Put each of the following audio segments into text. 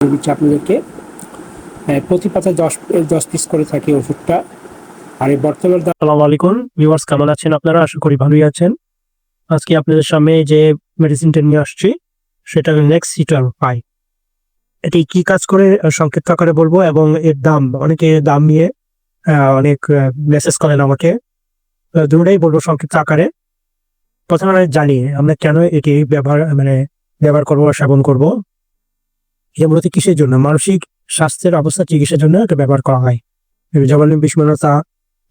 দিচ্ছি আপনাদেরকে। আহ, প্রতি পাতা দশ দশ পিস করে থাকে ওষুধটা। আর এই বর্তমান আসসালামু আলাইকুম ভিউয়ার্স কেমন আছেন আপনারা? আশা করি ভালোই আছেন। আজকে আপনাদের সামনে যে মেডিসিনটা নিয়ে আসছি সেটা নেক্সট সিটার পাই। এটি কি কাজ করে সংক্ষিপ্ত আকারে বলব এবং এর দাম অনেকে দাম নিয়ে অনেক মেসেজ করেন আমাকে। আহ, দুটোটাই বলব সংক্ষিপ্ত আকারে। প্রথমে জানি আমরা কেন এটি ব্যবহার মানে ব্যবহার করব সেবন করব। এটা মূলত কিসের জন্য? মানসিক স্বাস্থ্যের অবস্থা চিকিৎসার জন্য এটা ব্যবহার করা হয়। যেমন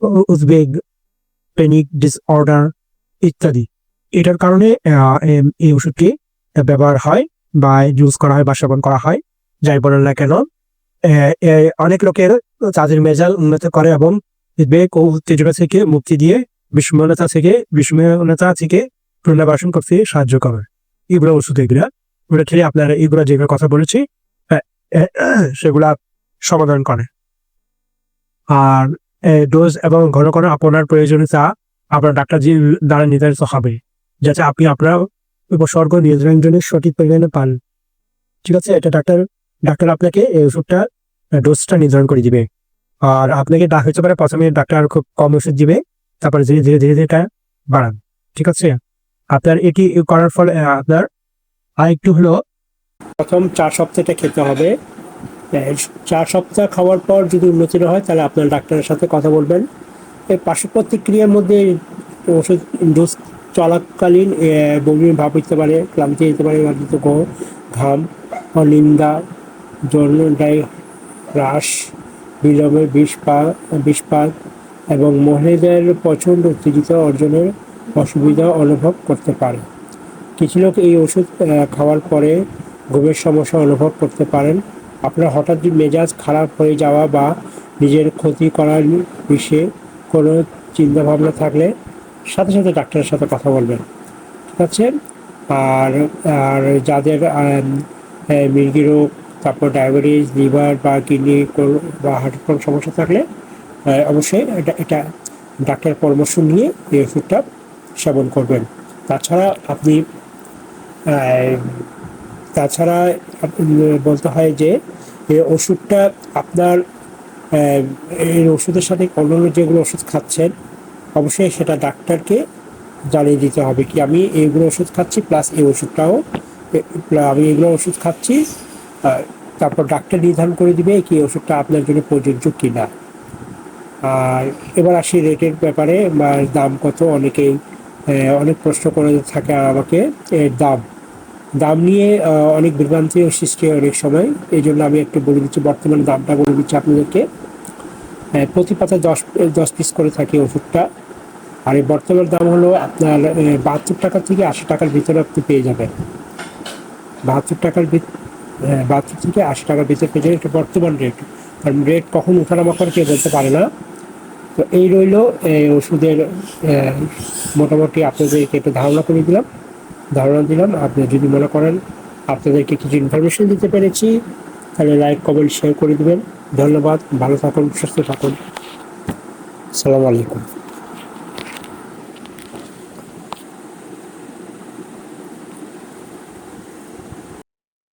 উ- উদ্বেগ প্যানিক ডিসঅর্ডার ইত্যাদি। এটার কারণে এই ওষুধটি ব্যবহার হয় বা ইউজ করা হয় বা সেবন করা হয়। যাই বলেন না কেন অনেক লোকের তাদের মেজাল উন্নত করে এবং উদ্বেগ ও উত্তেজনা থেকে মুক্তি দিয়ে বিস্ময়তা থেকে বিস্ময়তা থেকে পুনর্বাসন করতে সাহায্য করে। এগুলো ওষুধ এগুলা। খেলে আপনারা এগুলো যেগুলো কথা বলেছি আহ, সেগুলা সমাধান করে। আর ডোজ এবং ঘন ঘন আপনার প্রয়োজনীয়তা আপনার ডাক্তার জি দ্বারা নির্ধারিত হবে যাতে আপনি আপনার উপসর্গ নিয়ন্ত্রণের জন্য সঠিক পরিমাণে পান। ঠিক আছে? এটা ডাক্তার ডাক্তার আপনাকে এই ওষুধটা ডোজটা নির্ধারণ করে দিবে। আর আপনাকে ডাক হতে পারে প্রথমে ডাক্তার খুব কম ওষুধ দিবে তারপরে ধীরে ধীরে ধীরে ধীরে বাড়ান ঠিক আছে? আপনার এটি করার ফলে আপনার আর একটু হলো প্রথম চার সপ্তাহটা খেতে হবে। চার সপ্তাহ খাওয়ার পর যদি উন্নতি না হয়, তাহলে আপনার ডাক্তারের সাথে কথা বলবেন। এই পার্শ্ব প্রতিক্রিয়ার মধ্যে ওষুধ ডোজ চলাকালীন বমির ভাব হতে পারে, ক্লান্তি হতে পারে গো, ঘাম, অনিন্দা জন্মদায় হ্রাস বিলম্বে বিষপাত বিষপাত এবং মহিলাদের প্রচণ্ড উত্তেজিত অর্জনের অসুবিধা অনুভব করতে পারে। কিছু লোক এই ওষুধ খাওয়ার পরে ঘুমের সমস্যা অনুভব করতে পারেন। আপনার হঠাৎ মেজাজ খারাপ হয়ে যাওয়া বা নিজের ক্ষতি করার বিষয়ে কোনো চিন্তা ভাবনা থাকলে সাথে সাথে ডাক্তারের সাথে কথা বলবেন। ঠিক আছে? আর আর যাদের মির্গি রোগ, তারপর ডায়াবেটিস, লিভার বা কিডনি বা হার্টের কোনো সমস্যা থাকলে অবশ্যই এটা এটা ডাক্তারের পরামর্শ নিয়ে এই ওষুধটা সেবন করবেন। তাছাড়া আপনি তাছাড়া বলতে হয় যে এই ওষুধটা আপনার এই ওষুধের সাথে অন্যান্য যেগুলো ওষুধ খাচ্ছেন, অবশ্যই সেটা ডাক্তারকে জানিয়ে দিতে হবে কি আমি এইগুলো ওষুধ খাচ্ছি প্লাস এই ওষুধটাও আমি এগুলো ওষুধ খাচ্ছি তারপর ডাক্তার নির্ধারণ করে দিবে কি ওষুধটা আপনার জন্য প্রযোজ্য কিনা। আর এবার আসি রেটের ব্যাপারে, বা দাম কত, অনেকেই অনেক প্রশ্ন করে থাকে আর আমাকে এর দাম। দাম নিয়ে অনেক বিভ্রান্তিও সৃষ্টি হয় অনেক সময়। এই জন্য আমি একটু বলে দিচ্ছি, বর্তমান দামটা বলে দিচ্ছি আপনাদেরকে। প্রতি পাতা দশ দশ পিস করে থাকে ওষুধটা। আর এই বর্তমান দাম হলো আপনার বাহাত্তর টাকা থেকে আশি টাকার ভিতরে আপনি পেয়ে যাবেন। বাহাত্তর টাকার বাহাত্তর থেকে আশি টাকার ভিতরে পেয়ে যাবেন। এটা বর্তমান রেট কারণ রেট কখন উঠানামা করে কেউ বলতে পারে না। তো এই রইল, এই ওষুধের মোটামুটি আপনাদেরকে একটু ধারণা করে দিলাম, ধারণা দিলাম। আপনি যদি মনে করেন আপনাদেরকে কিছু ইনফরমেশন দিতে পেরেছি, তাহলে লাইক কমেন্ট শেয়ার করে দেবেন। ধন্যবাদ, ভালো থাকুন, সুস্থ থাকুন। সালাম আলাইকুম।